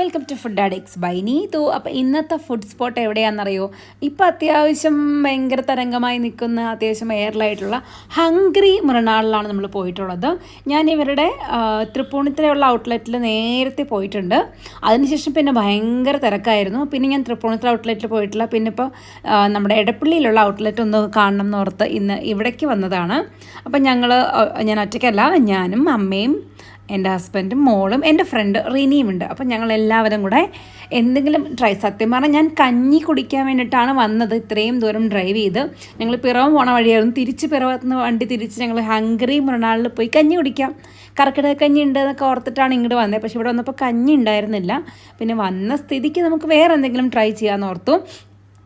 Welcome to food addicts by നീ നീതു അപ്പോൾ ഇന്നത്തെ ഫുഡ് സ്പോട്ട് എവിടെയാണെന്നറിയോ? ഇപ്പോൾ അത്യാവശ്യം ഭയങ്കര തരംഗമായി നിൽക്കുന്ന അത്യാവശ്യം എയറിലായിട്ടുള്ള ഹംഗ്രി മൃണാളിലാണ് നമ്മൾ പോയിട്ടുള്ളത്. ഞാൻ ഇവരുടെ ആ, തൃപ്പൂണിത്തുറയുള്ള ഔട്ട്ലെറ്റിൽ നേരത്തെ പോയിട്ടുണ്ട്. അതിനുശേഷം പിന്നെ ഭയങ്കര തിരക്കായിരുന്നു. പിന്നെ ഞാൻ തൃപ്പൂണിത്തുറ ഔട്ട്ലെറ്റിൽ പോയിട്ടില്ല. പിന്നെ ഇപ്പോൾ നമ്മുടെ ഇടപ്പള്ളിയിലുള്ള ഔട്ട്ലെറ്റ് ഒന്ന് കാണണം എന്ന് ഓർത്ത് ഇന്ന് ഇവിടേക്ക് വന്നതാണ്. അപ്പം ഞങ്ങൾ ഞാൻ ഒറ്റയ്ക്കല്ല ഞാനും അമ്മയും എന്റെ ഹസ്ബൻഡും മോളും എന്റെ ഫ്രണ്ട് റിനിയും ഉണ്ട്. അപ്പം ഞങ്ങൾ എല്ലാവരും കൂടെ എന്തെങ്കിലും ട്രൈ സത്യം പറഞ്ഞാൽ ഞാൻ കഞ്ഞി കുടിക്കാൻ വേണ്ടിയിട്ടാണ് വന്നത്. ഇത്രയും ദൂരം ഡ്രൈവ് ചെയ്ത്. ഞങ്ങൾ പിറവം പോണ വഴിയായിരുന്നു. തിരിച്ച് പിറവത്ത് വണ്ടി തിരിച്ച് ഞങ്ങൾ ഹംഗറി മൃണാളിൽ പോയി കഞ്ഞി കുടിക്കാം. കർക്കിടക കഞ്ഞി ഉണ്ട് എന്നൊക്കെ ഓർത്തിട്ടാണ് ഇങ്ങോട്ട് വന്നത് പക്ഷേ ഇവിടെ വന്നപ്പോൾ കഞ്ഞി ഉണ്ടായിരുന്നില്ല. പിന്നെ വന്ന സ്ഥിതിക്ക് നമുക്ക് വേറെ എന്തെങ്കിലും ട്രൈ ചെയ്യാമെന്ന് ഓർത്തു.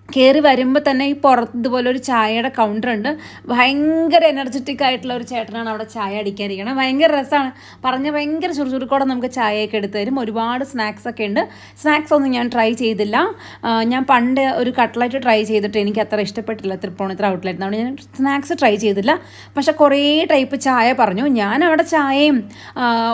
കയറി വരുമ്പോൾ തന്നെ ഈ പുറത്ത് ഇതുപോലെ ഒരു ചായയുടെ കൗണ്ടർ ഉണ്ട്. ഭയങ്കര എനർജറ്റിക് ആയിട്ടുള്ള ഒരു ചേട്ടനാണ് അവിടെ ചായ അടിക്കാതിരിക്കണം. ഭയങ്കര രസമാണ് പറഞ്ഞ ഭയങ്കര ചുറുചുറുക്കോടെ നമുക്ക് ചായയൊക്കെ എടുത്ത് തരും. ഒരുപാട് സ്നാക്സ് ഒക്കെ ഉണ്ട്. സ്നാക്സ് ഒന്നും ഞാൻ ട്രൈ ചെയ്തില്ല. ഞാൻ പണ്ട് ഒരു കട്ട്ലറ്റ് ട്രൈ ചെയ്തിട്ട് എനിക്ക് അത്ര ഇഷ്ടപ്പെട്ടില്ല തൃപ്പൂണിത്ര ഔട്ട്ലെറ്റ് അതുകൊണ്ട് ഞാൻ സ്നാക്സ് ട്രൈ ചെയ്തില്ല. പക്ഷെ കുറേ ടൈപ്പ് ചായ പറഞ്ഞു. ഞാൻ അവിടെ ചായയും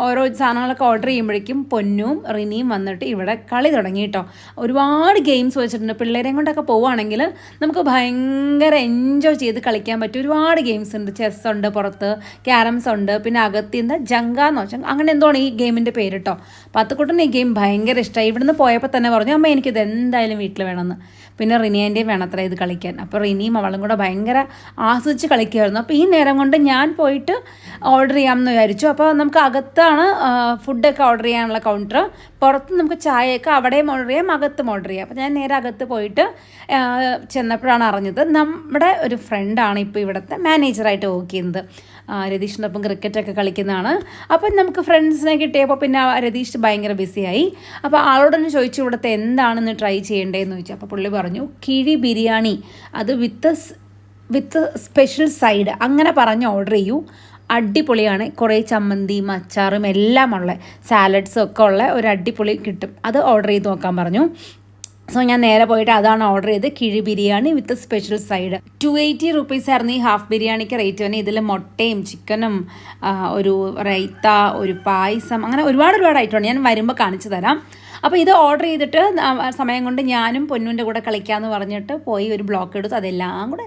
ഓരോ സാധനങ്ങളൊക്കെ ഓർഡർ ചെയ്യുമ്പോഴേക്കും പൊന്നും റിനിയും വന്നിട്ട് ഇവിടെ കളി തുടങ്ങി കേട്ടോ ഒരുപാട് ഗെയിംസ് വെച്ചിട്ടുണ്ട്. പിള്ളേരെയും കൊണ്ടൊക്കെ പോവുകയാണെങ്കിൽ നമുക്ക് ഭയങ്കര എൻജോയ് ചെയ്ത് കളിക്കാൻ പറ്റും ഒരുപാട് ഗെയിംസ് ഉണ്ട്. ചെസ് ഉണ്ട് പുറത്ത് ക്യാരംസ് ഉണ്ട് പിന്നെ അകത്തിന്ന് ജങ്കാന്ന് വെച്ചാൽ അങ്ങനെ എന്തോ ഈ ഗെയിമിന്റെ പേര് കേട്ടോ പത്തുക്കൂട്ടിന് ഈ ഗെയിം ഭയങ്കര ഇഷ്ടമായി ഇവിടുന്ന് പോയപ്പോൾ തന്നെ പറഞ്ഞു അമ്മ എനിക്കിത് എന്തായാലും വീട്ടിൽ വേണമെന്ന് പിന്നെ റിനിയേന്റെയും വേണത്ര ഇത് കളിക്കാൻ. അപ്പോൾ റിനിയും അവളും കൂടെ ഭയങ്കര ആസ്വദിച്ച് കളിക്കുമായിരുന്നു അപ്പോൾ ഈ നേരം കൊണ്ട് ഞാൻ പോയിട്ട് ഓർഡർ ചെയ്യാമെന്ന് വിചാരിച്ചു. അപ്പോൾ നമുക്ക് അകത്താണ് ഫുഡൊക്കെ ഓർഡർ ചെയ്യാനുള്ള കൗണ്ടർ പുറത്ത് നമുക്ക് ചായയൊക്കെ അവിടെയും ഓർഡർ ചെയ്യാം അകത്തും ഓർഡർ ചെയ്യാം. അപ്പോൾ ഞാൻ നേരെ അകത്ത് പോയിട്ട് ചെന്നപ്പോഴാണ് അറിഞ്ഞത് നമ്മുടെ ഒരു ഫ്രണ്ടാണ് ഇപ്പോൾ ഇവിടുത്തെ മാനേജറായിട്ട് വർക്ക് ചെയ്യുന്നത്. രതീഷിനൊപ്പം ക്രിക്കറ്റൊക്കെ കളിക്കുന്നതാണ്. അപ്പം നമുക്ക് ഫ്രണ്ട്സിനെ കിട്ടിയപ്പോൾ പിന്നെ രതീഷ് ഭയങ്കര ബിസിയായി അപ്പോൾ ആളോടൊന്ന് ചോദിച്ചു ഇവിടുത്തെ എന്താണെന്ന് ട്രൈ ചെയ്യേണ്ടതെന്ന് ചോദിച്ചു. അപ്പോൾ പുള്ളി പറഞ്ഞു കിഴി ബിരിയാണി അത് വിത്ത് വിത്ത് സ്പെഷ്യൽ സൈഡ് അങ്ങനെ പറഞ്ഞ് ഓർഡർ ചെയ്യൂ. അടിപൊളിയാണ്. കുറേ ചമ്മന്തിയും അച്ചാറും എല്ലാം ഉള്ള സാലഡ്സും ഒക്കെ ഉള്ള ഒരു അടിപൊളി കിട്ടും. അത് ഓർഡർ ചെയ്ത് നോക്കാൻ പറഞ്ഞു. സോ ഞാൻ നേരെ പോയിട്ട് അതാണ് ഓർഡർ ചെയ്ത് കിഴി biryani with special side two eighty rupees ആയിരുന്നു ഈ ഹാഫ് ബിരിയാണിക്ക് റേറ്റ് തന്നെ. ഇതിൽ മുട്ടയും ചിക്കനും ഒരു റൈത്ത ഒരു പായസം അങ്ങനെ ഒരുപാട് ഒരുപാട് ഐറ്റം ഉണ്ട്. ഞാൻ വരുമ്പോൾ കാണിച്ചു തരാം. അപ്പോൾ ഇത് ഓർഡർ ചെയ്തിട്ട് സമയം കൊണ്ട് ഞാനും പൊന്നുവിന്റെ കൂടെ കളിക്കാമെന്ന് പറഞ്ഞിട്ട് പോയി ഒരു ബ്ലോക്ക് എടുത്ത്. അതെല്ലാം കൂടെ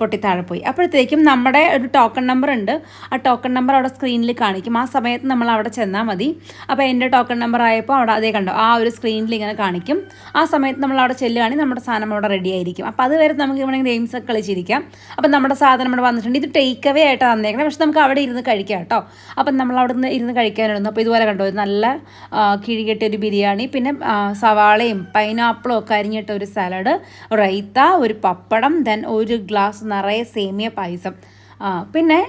പൊട്ടി താഴെ പോയി അപ്പോഴത്തേക്കും നമ്മുടെ ഒരു ടോക്കൺ നമ്പർ ഉണ്ട്. ആ ടോക്കൺ നമ്പർ അവിടെ സ്ക്രീനിൽ കാണിക്കും. ആ സമയത്ത് നമ്മൾ അവിടെ ചെന്നാൽ മതി. അപ്പോൾ എന്റെ ടോക്കൺ നമ്പർ ആയപ്പോൾ അവിടെ അതേ കണ്ടോ ആ ഒരു സ്ക്രീനിൽ ഇങ്ങനെ കാണിക്കും. ആ സമയത്ത് നമ്മൾ അവിടെ ചെല്ലുകയാണെങ്കിൽ നമ്മുടെ സാധനം അവിടെ റെഡി ആയിരിക്കും. അപ്പോൾ അതുവരെ നമുക്ക് ഇവിടെ ഗെയിംസ് ഒക്കെ കളിച്ചിരിക്കാം. അപ്പം നമ്മുടെ സാധനം ഇവിടെ വന്നിട്ടുണ്ട്. ഇത് ടേക്ക് അവേ ആയിട്ട് തന്നേക്കണം പക്ഷെ നമുക്ക് അവിടെ ഇരുന്ന് കഴിക്കാം കേട്ടോ. അപ്പം നമ്മൾ അവിടെ നിന്ന് ഇരുന്ന് കഴിക്കാനായിരുന്നു അപ്പോൾ ഇതുപോലെ കണ്ടോ ഒരു നല്ല കിഴികെട്ടിയ ഒരു ബിരിയാണി. പിന്നെ സവാളയും പൈനാപ്പിളും ഒക്കെ അരിഞ്ഞിട്ട ഒരു സാലഡ് റൈത്ത ഒരു പപ്പടം ദെൻ ഒരു ഗ്ലാസ് നിറയെ സേമിയ പായസം. പിന്നെ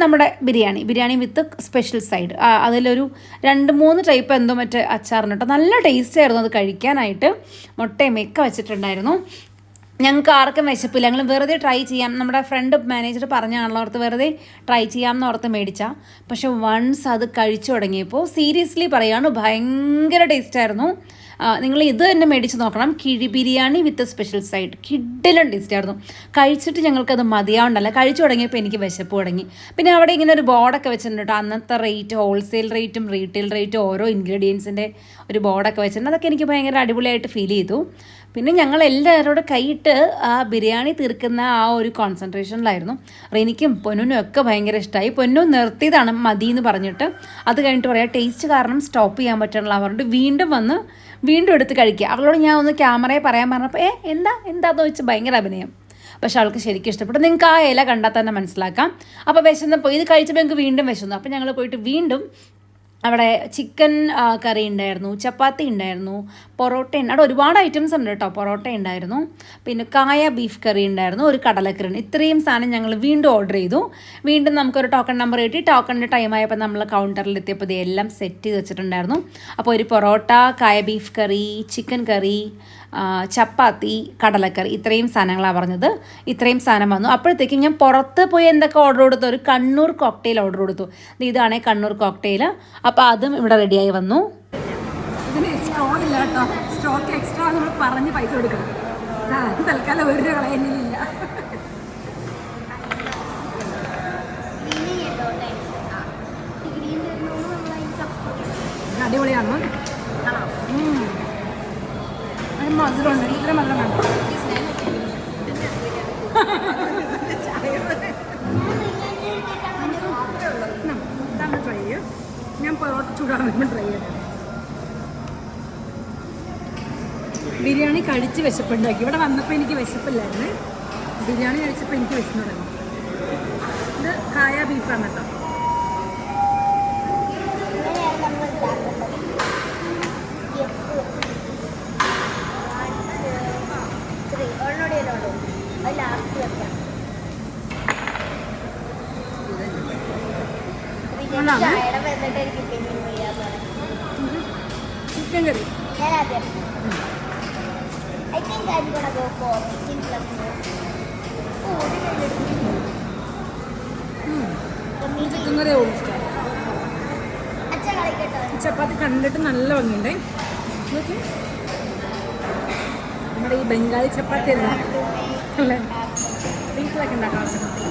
നമ്മുടെ biryani. Biryani with special side അതിലൊരു രണ്ട് മൂന്ന് ടൈപ്പ് എന്തോ മറ്റേ അച്ചാറിന് കേട്ടോ നല്ല ടേസ്റ്റ് ആയിരുന്നു അത് കഴിക്കാനായിട്ട്. മുട്ടയും ഒക്കെ വെച്ചിട്ടുണ്ടായിരുന്നു. ഞങ്ങൾക്ക് ആർക്കും വിശപ്പില്ല. ഞങ്ങൾ വെറുതെ ട്രൈ ചെയ്യാം. നമ്മുടെ ഫ്രണ്ട് മാനേജർ പറഞ്ഞാണല്ലോ ഓർത്ത് വെറുതെ ട്രൈ ചെയ്യാമെന്ന് ഓർത്ത് മേടിച്ച. പക്ഷെ വൺസ് അത് കഴിച്ചു തുടങ്ങിയപ്പോൾ സീരിയസ്ലി പറയാണ് ഭയങ്കര ടേസ്റ്റായിരുന്നു നിങ്ങൾ ഇത് തന്നെ മേടിച്ച് നോക്കണം. കിഴി ബിരിയാണി വിത്ത് സ്പെഷ്യൽ സൈഡ് കിഡിലും ടേസ്റ്റ് ആയിരുന്നു. കഴിച്ചിട്ട് ഞങ്ങൾക്കത് മതിയാവണ്ടല്ല. കഴിച്ചു തുടങ്ങിയപ്പോൾ എനിക്ക് വിശപ്പ് തുടങ്ങി. പിന്നെ അവിടെ ഇങ്ങനെ ഒരു ബോർഡൊക്കെ വെച്ചിട്ടുണ്ട് കേട്ടോ അന്നത്തെ റേറ്റ് ഹോൾസെയിൽ റേറ്റും റീറ്റെയിൽ റേറ്റും ഓരോ ഇൻഗ്രീഡിയൻസിന്റെ ഒരു ബോർഡൊക്കെ വെച്ചിട്ടുണ്ട്. അതൊക്കെ എനിക്ക് ഭയങ്കര അടിപൊളിയായിട്ട് ഫീൽ ചെയ്തു. പിന്നെ ഞങ്ങൾ എല്ലാവരോടും കൈയിട്ട് ആ ബിരിയാണി തീർക്കുന്ന ആ ഒരു കോൺസെൻട്രേഷനിലായിരുന്നു റിനിക്കും പൊന്നുനും ഒക്കെ ഭയങ്കര ഇഷ്ടമായി പൊന്നു നിർത്തിയതാണ് മതി എന്ന് പറഞ്ഞിട്ട്. അത് കഴിഞ്ഞിട്ട് പറയാം ടേസ്റ്റ് കാരണം സ്റ്റോപ്പ് ചെയ്യാൻ പറ്റണില്ല പറഞ്ഞിട്ട് വീണ്ടും വന്ന് വീണ്ടും എടുത്ത് കഴിക്കുക. അവളോട് ഞാൻ ഒന്ന് ക്യാമറയെ പറയാൻ പറഞ്ഞപ്പോൾ ഏ എന്താ? എന്താന്ന്? വെച്ച് ഭയങ്കര അഭിനയം. പക്ഷെ അവൾക്ക് ശരിക്കും ഇഷ്ടപ്പെട്ടു. നിങ്ങൾക്ക് ആ ഇല കണ്ടാൽ തന്നെ മനസ്സിലാക്കാം. അപ്പോൾ വിശന്നപ്പോൾ ഇത് കഴിച്ചപ്പോൾ ഞങ്ങൾക്ക് വീണ്ടും വിശന്നു. അപ്പോൾ ഞങ്ങൾ പോയിട്ട് വീണ്ടും അവിടെ ചിക്കൻ കറി ഉണ്ടായിരുന്നു ചപ്പാത്തി ഉണ്ടായിരുന്നു പൊറോട്ട അവിടെ ഒരുപാട് ഐറ്റംസ് ഉണ്ട് കേട്ടോ പൊറോട്ട ഉണ്ടായിരുന്നു. പിന്നെ കായ ബീഫ് കറി ഉണ്ടായിരുന്നു ഒരു കടലക്കറി ഇത്രയും സാധനം ഞങ്ങൾ വീണ്ടും ഓർഡർ ചെയ്തു. വീണ്ടും നമുക്കൊരു ടോക്കൺ നമ്പർ കിട്ടി. ടോക്കണിന്റെ ടൈം ആയപ്പോൾ നമ്മൾ കൗണ്ടറിൽ എത്തിയപ്പോൾ ഇതെല്ലാം സെറ്റ് ചെയ്ത് വെച്ചിട്ടുണ്ടായിരുന്നു. അപ്പോൾ ഒരു പൊറോട്ട കായ ബീഫ് കറി ചിക്കൻ കറി ചപ്പാത്തി കടലക്കറി ഇത്രയും സാധനങ്ങളാണ് പറഞ്ഞത്. ഇത്രയും സാധനം വന്നു. അപ്പോഴത്തേക്കും ഞാൻ പുറത്ത് പോയി എന്തൊക്കെ ഓർഡർ കൊടുത്തു? ഒരു കണ്ണൂർ കോക്ടെയിൽ ഓർഡർ കൊടുത്തു. ഇത് ഇതാണ് കണ്ണൂർ കോക്ടെയിൽ അപ്പോൾ അതും ഇവിടെ റെഡിയായി വന്നു. ഇതിന് സ്റ്റോക്ക് ഇല്ല കേട്ടോ. സ്ട്രോക്ക് എക്സ്ട്രാ നമ്മൾ പറഞ്ഞ് പൈസ കൊടുക്കണം. തൽക്കാലം ഒരു കളയുന്നില്ല ഒരു മധുരമുണ്ട് ഇത്ര മധുരം വേണ്ട. ട്രൈ ചെയ്യും ഞാൻ പൊറോട്ട ചൂടാണ് ട്രൈ ചെയ്യാം ബിരിയാണി കഴിച്ച് വിശപ്പുണ്ടാക്കി. ഇവിടെ വന്നപ്പോൾ എനിക്ക് വിശപ്പില്ലായിരുന്നു. ബിരിയാണി കഴിച്ചപ്പോൾ എനിക്ക് വിശന്നു തുടങ്ങി. ഇത് കായ ബീഫാണ് കേട്ടോ. പ്ലസ് ഓ ഒരു ചിക്കൻ കറി ഓടി ഇഷ്ടം ഉള്ളൂ ചപ്പാത്തി കണ്ടിട്ട് നല്ല ഭംഗിയുണ്ട്. നോക്കി. നമ്മുടെ ഈ ബംഗാളി ചപ്പാത്തി അല്ലേ? അല്ലേ? വീട്ടിലൊക്കെ ഉണ്ടാക്കാം ചപ്പാത്തി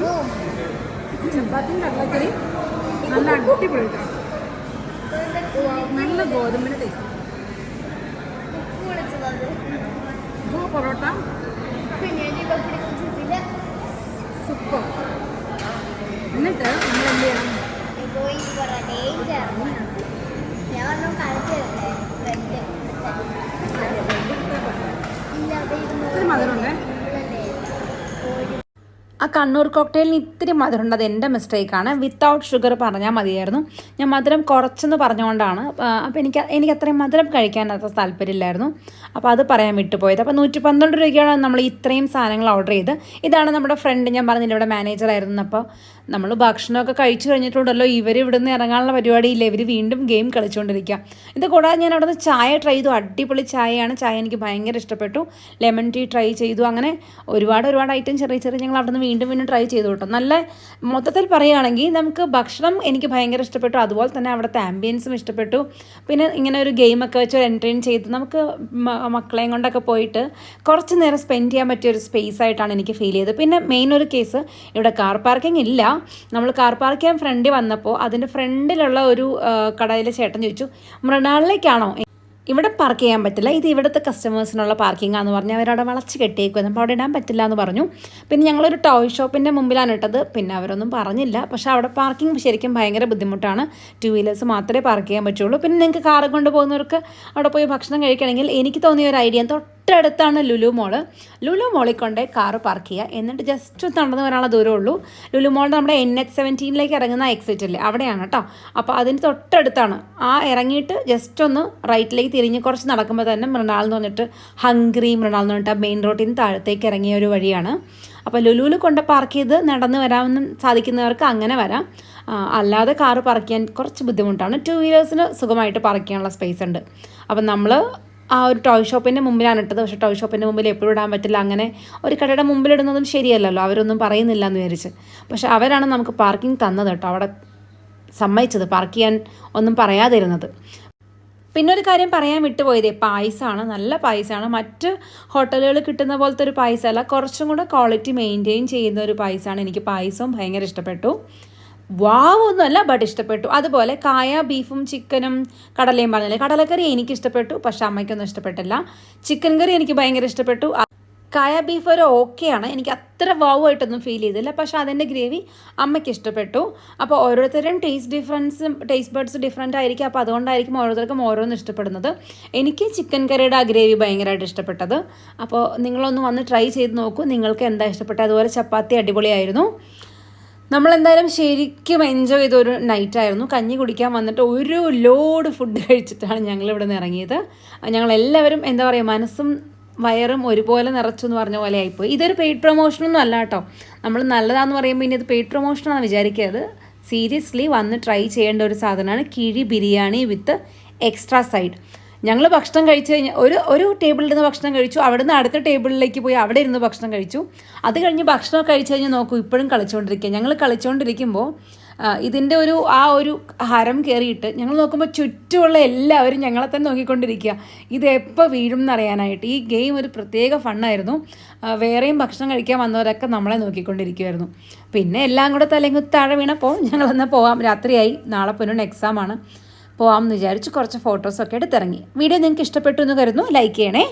Boom. ചപ്പാത്തിയും കടലക്കറി നല്ല അടിപൊളി. നല്ല ഗോതമ്പിന് ടേസ്റ്റ് പൊറോട്ട സൂപ്പർ എന്നിട്ട് നമ്മൾ എന്ത് ചെയ്യണം ഒത്തിരി മധുരമുണ്ടേ ആ കണ്ണൂർ കോക്ടെയിലിന് ഇത്തിരി മധുരം ഉണ്ട് അത് എന്റെ മിസ്റ്റേക്കാണ്. വിത്തൗട്ട് ഷുഗർ പറഞ്ഞാൽ മതിയായിരുന്നു. ഞാൻ മധുരം കുറച്ചെന്ന് പറഞ്ഞുകൊണ്ടാണ്. അപ്പോൾ എനിക്ക് എനിക്ക് അത്രയും മധുരം കഴിക്കാൻ അത്ര താല്പര്യമില്ലായിരുന്നു. അപ്പോൾ അത് പറയാൻ വിട്ടുപോയത്. അപ്പോൾ നൂറ്റി പന്ത്രണ്ട് രൂപയ്ക്കാണ് നമ്മൾ ഇത്രയും സാധനങ്ങൾ ഓർഡർ ചെയ്ത്. ഇതാണ് നമ്മുടെ ഫ്രണ്ട് ഞാൻ പറഞ്ഞില്ല ഇവിടെ മാനേജർ ആയിരുന്നു. അപ്പോൾ നമ്മൾ ഭക്ഷണമൊക്കെ കഴിച്ചു കഴിഞ്ഞിട്ടുണ്ടല്ലോ. ഇവർ ഇവിടുന്ന് ഇറങ്ങാനുള്ള പരിപാടിയില്ല. ഇവർ വീണ്ടും ഗെയിം കളിച്ചുകൊണ്ടിരിക്കുക. ഇത് കൂടാതെ ഞാൻ അവിടെ നിന്ന് ചായ ട്രൈ ചെയ്തു. അടിപൊളി ചായയാണ്. ചായ എനിക്ക് ഭയങ്കര ഇഷ്ടപ്പെട്ടു. ലെമൺ ടീ ട്രൈ ചെയ്തു. അങ്ങനെ ഒരുപാട് ഒരുപാട് ഐറ്റം ചെറിയ ചെറിയ ഞങ്ങൾ അവിടെ നിന്ന് വീണ്ടും വീണ്ടും ട്രൈ ചെയ്തു കേട്ടോ നല്ല മൊത്തത്തിൽ പറയുകയാണെങ്കിൽ നമുക്ക് ഭക്ഷണം എനിക്ക് ഭയങ്കര ഇഷ്ടപ്പെട്ടു. അതുപോലെ തന്നെ അവിടുത്തെ ആംബിയൻസും ഇഷ്ടപ്പെട്ടു. പിന്നെ ഇങ്ങനെ ഒരു ഗെയിമൊക്കെ വെച്ച് ഒരു എന്റർടൈൻ ചെയ്ത് നമുക്ക് മക്കളെയും കൊണ്ടൊക്കെ പോയിട്ട് കുറച്ച് നേരം സ്പെൻഡ് ചെയ്യാൻ പറ്റിയ ഒരു സ്പേസ് ആയിട്ടാണ് എനിക്ക് ഫീൽ ചെയ്തത്. പിന്നെ മെയിൻ ഒരു കേസ് ഇവിടെ കാർ പാർക്കിംഗ് ഇല്ല. നമ്മൾ കാർ പാർക്ക് ചെയ്യാൻ ഫ്രണ്ടിൽ വന്നപ്പോൾ അതിന്റെ ഫ്രണ്ടിലുള്ള ഒരു കടയിലെ ചേട്ടൻ ചോദിച്ചു മൃണാളിലേക്കാണോ? ഇവിടെ പാർക്ക് ചെയ്യാൻ പറ്റില്ല. ഇത് ഇവിടുത്തെ കസ്റ്റമേഴ്സിനുള്ള പാർക്കിംഗ് ആണെന്ന് പറഞ്ഞ് അവരവിടെ വളച്ച് കെട്ടിയേക്കും അപ്പോൾ അവിടെ ഇടാൻ പറ്റില്ല എന്ന് പറഞ്ഞു. പിന്നെ ഞങ്ങളൊരു ടോയ് ഷോപ്പിന്റെ മുമ്പിലാണ് ഇട്ടത്. പിന്നെ അവരൊന്നും പറഞ്ഞില്ല. പക്ഷേ അവിടെ പാർക്കിംഗ് ശരിക്കും ഭയങ്കര ബുദ്ധിമുട്ടാണ്. ടു വീലേഴ്സ് മാത്രമേ പാർക്ക് ചെയ്യാൻ പറ്റുള്ളൂ. പിന്നെ നിങ്ങൾക്ക് കാറ് കൊണ്ടുപോകുന്നവർക്ക് അവിടെ പോയി ഭക്ഷണം കഴിക്കണമെങ്കിൽ എനിക്ക് തോന്നിയ ഒരു ഐഡിയ തൊട്ടടുത്താണ് ലുലു മോൾ. ലുലു മോളിൽ കൊണ്ട് കാറ് പാർക്ക് ചെയ്യുക എന്നിട്ട് ജസ്റ്റ് നടന്നു വരാനുള്ള ദൂരമേ ഉള്ളൂ. ലുലു മോൾ നമ്മുടെ എൻ എച്ച് സെവന്റീനിലേക്ക് ഇറങ്ങുന്ന എക്സിറ്റ് അല്ലേ അവിടെയാണ് കേട്ടോ അപ്പോൾ അതിന് തൊട്ടടുത്താണ്. ആ ഇറങ്ങിയിട്ട് ജസ്റ്റ് ഒന്ന് റൈറ്റിലേക്ക് തിരിഞ്ഞ് കുറച്ച് നടക്കുമ്പോൾ തന്നെ മൃണാൾ എന്ന് പറഞ്ഞിട്ട് ഹംഗ്രി മൃണാൾ എന്ന് പറഞ്ഞിട്ട് മെയിൻ റോഡിന് താഴത്തേക്ക് ഇറങ്ങിയ ഒരു വഴിയാണ്. അപ്പോൾ ലുലുവിൽ കൊണ്ട് പാർക്ക് ചെയ്ത് നടന്ന് വരാമെന്ന് സാധിക്കുന്നവർക്ക് അങ്ങനെ വരാം. അല്ലാതെ കാറ് പാർക്ക് ചെയ്യാൻ കുറച്ച് ബുദ്ധിമുട്ടാണ്. ടു വീലേഴ്സിന് സുഖമായിട്ട് പാർക്ക് ചെയ്യാനുള്ള സ്പേസ് ഉണ്ട്. അപ്പം നമ്മൾ ആ ഒരു ടോയ് ഷോപ്പിന്റെ മുമ്പിലാണ് ഇട്ടത്. പക്ഷേ ടോയ് ഷോപ്പിന്റെ മുമ്പിൽ എപ്പോഴും ഇടാൻ പറ്റില്ല. അങ്ങനെ ഒരു കടയുടെ മുമ്പിലിടുന്നതും ശരിയല്ലല്ലോ. അവരൊന്നും പറയുന്നില്ല എന്ന് വിചാരിച്ച്. പക്ഷെ അവരാണ് നമുക്ക് പാർക്കിംഗ് തന്നത് കേട്ടോ. അവിടെ സമ്മതിച്ചത്. പാർക്ക് ചെയ്യാൻ ഒന്നും പറയാതിരുന്നത്. പിന്നെ ഒരു കാര്യം പറയാൻ വിട്ടുപോയതേ. പായസമാണ് നല്ല പായസമാണ് മറ്റ് ഹോട്ടലുകളിൽ കിട്ടുന്ന പോലത്തെ ഒരു പായസമല്ല. കുറച്ചും കൂടെ ക്വാളിറ്റി മെയിന്റെയിൻ ചെയ്യുന്ന ഒരു പായസമാണ് എനിക്ക് പായസവും ഭയങ്കര ഇഷ്ടപ്പെട്ടു. വാവ് ഒന്നുമല്ല ബട്ട് ഇഷ്ടപ്പെട്ടു. അതുപോലെ കായ ബീഫും ചിക്കനും കടലയും പറഞ്ഞില്ലേ? കടലക്കറി എനിക്ക് ഇഷ്ടപ്പെട്ടു പക്ഷെ അമ്മയ്ക്കൊന്നും ഇഷ്ടപ്പെട്ടില്ല. ചിക്കൻ കറി എനിക്ക് ഭയങ്കര ഇഷ്ടപ്പെട്ടു. കായ ബീഫ് ഒരു ഓക്കെയാണ്. എനിക്ക് അത്ര വാവ് ആയിട്ടൊന്നും ഫീൽ ചെയ്തില്ല പക്ഷെ അതിന്റെ ഗ്രേവി അമ്മയ്ക്ക് ഇഷ്ടപ്പെട്ടു. അപ്പോൾ ഓരോരുത്തരും taste difference taste buds different ആയിരിക്കും. അപ്പോൾ അതുകൊണ്ടായിരിക്കും ഓരോരുത്തർക്കും ഓരോന്നും ഇഷ്ടപ്പെടുന്നത്. എനിക്ക് ചിക്കൻ കറിയുടെ ആ ഗ്രേവി ഭയങ്കരമായിട്ട് ഇഷ്ടപ്പെട്ടത്. അപ്പോൾ നിങ്ങളൊന്ന് വന്ന് ട്രൈ ചെയ്ത് നോക്കൂ. നിങ്ങൾക്ക് എന്താ ഇഷ്ടപ്പെട്ടത്? അതുപോലെ ചപ്പാത്തി അടിപൊളിയായിരുന്നു. നമ്മളെന്തായാലും ശരിക്കും എൻജോയ് ചെയ്ത ഒരു നൈറ്റായിരുന്നു കഞ്ഞി കുടിക്കാൻ വന്നിട്ട് ഒരു ലോഡ് ഫുഡ് കഴിച്ചിട്ടാണ് ഞങ്ങൾ ഇവിടെ നിന്ന് ഇറങ്ങിയത്. ഞങ്ങളെല്ലാവരും എന്താ പറയുക മനസ്സും വയറും ഒരുപോലെ നിറച്ചു എന്ന് പറഞ്ഞ പോലെ ആയിപ്പോയി. ഇതൊരു പെയ്ഡ് പ്രൊമോഷനൊന്നും അല്ല കേട്ടോ. നമ്മൾ നല്ലതാന്ന് പറയുമ്പോൾ ഇനി ഇത് പെയ്ഡ് പ്രൊമോഷനാണ് വിചാരിക്കരുത്. സീരിയസ്ലി വന്ന് ട്രൈ ചെയ്യേണ്ട ഒരു സാധനമാണ്. കിഴി ബിരിയാണി വിത്ത് എക്സ്ട്രാ സൈഡ് ഞങ്ങൾ ഭക്ഷണം കഴിച്ച് കഴിഞ്ഞാൽ ഒരു ഒരു ടേബിളിൽ നിന്ന് ഭക്ഷണം കഴിച്ചു അവിടെ നിന്ന് അടുത്ത ടേബിളിലേക്ക് പോയി അവിടെ ഇരുന്ന് ഭക്ഷണം കഴിച്ചു. അത് കഴിഞ്ഞ് ഭക്ഷണം കഴിച്ച് കഴിഞ്ഞാൽ നോക്കൂ ഇപ്പോഴും കളിച്ചുകൊണ്ടിരിക്കുക ഞങ്ങൾ കളിച്ചുകൊണ്ടിരിക്കുമ്പോൾ ഇതിന്റെ ഒരു ആ ഒരു ഹരം കയറിയിട്ട് ഞങ്ങൾ നോക്കുമ്പോൾ ചുറ്റുമുള്ള എല്ലാവരും ഞങ്ങളെ തന്നെ നോക്കിക്കൊണ്ടിരിക്കുക ഇത് എപ്പോൾ വീഴും എന്നറിയാനായിട്ട്. ഈ ഗെയിം ഒരു പ്രത്യേക ഫണ്ണായിരുന്നു വേറെയും ഭക്ഷണം കഴിക്കാൻ വന്നവരൊക്കെ നമ്മളെ നോക്കിക്കൊണ്ടിരിക്കുമായിരുന്നു പിന്നെ എല്ലാം കൂടെ തലങ്ങ് താഴെ വീണപ്പോൾ ഞങ്ങളെന്നാൽ പോകാം രാത്രിയായി. നാളെ പൊന്നും എക്സാമാണ് പോകാമെന്ന് വിചാരിച്ച് കുറച്ച് ഫോട്ടോസൊക്കെ എടുത്തിറങ്ങി. വീഡിയോ നിങ്ങൾക്ക് ഇഷ്ടപ്പെട്ടു എന്ന് കരുതുന്നു. ലൈക്ക് ചെയ്യണേ.